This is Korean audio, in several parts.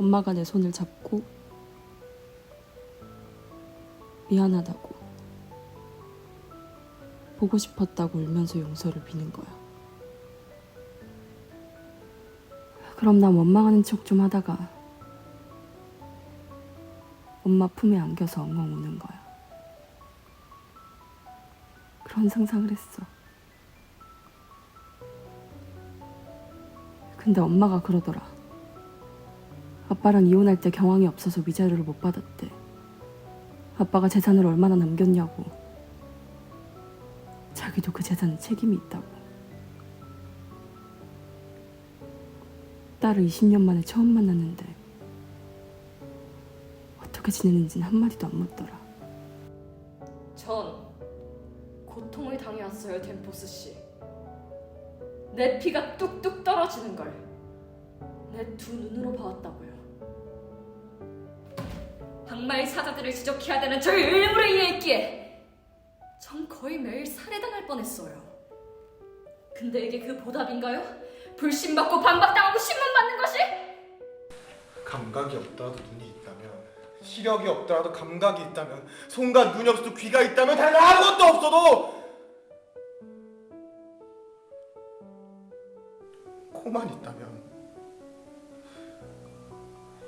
엄마가 내 손을 잡고 미안하다고 보고 싶었다고 울면서 용서를 비는 거야. 그럼 난 원망하는 척 좀 하다가 엄마 품에 안겨서 엉엉 우는 거야. 그런 상상을 했어. 근데 엄마가 그러더라. 아빠랑 이혼할 때 경황이 없어서 위자료를 못 받았대. 아빠가 재산을 얼마나 남겼냐고. 자기도 그 재산에 책임이 있다고. 딸을 20년 만에 처음 만났는데 어떻게 지내는지는 한마디도 안 묻더라. 전 고통을 당해왔어요, 덴포스 씨. 내 피가 뚝뚝 떨어지는 걸 내 두 눈으로 봐왔다고요. 악마의 사자들을 지적해야 되는 저희 의무를 이해했기에 전 거의 매일 살해당할 뻔했어요. 근데 이게 그 보답인가요? 불신받고 반박당하고 신문받는 것이? 감각이 없더라도 눈이 있다면 시력이 없더라도 감각이 있다면 손과 눈이 없어도 귀가 있다면 다른 아무것도 없어도 코만 있다면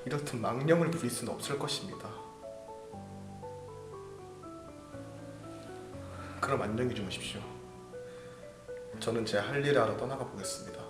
이렇듯 망령을 부릴 수는 없을 것입니다. 그럼 안녕히 주무십시오. 저는 제 할 일을 하러 떠나가 보겠습니다.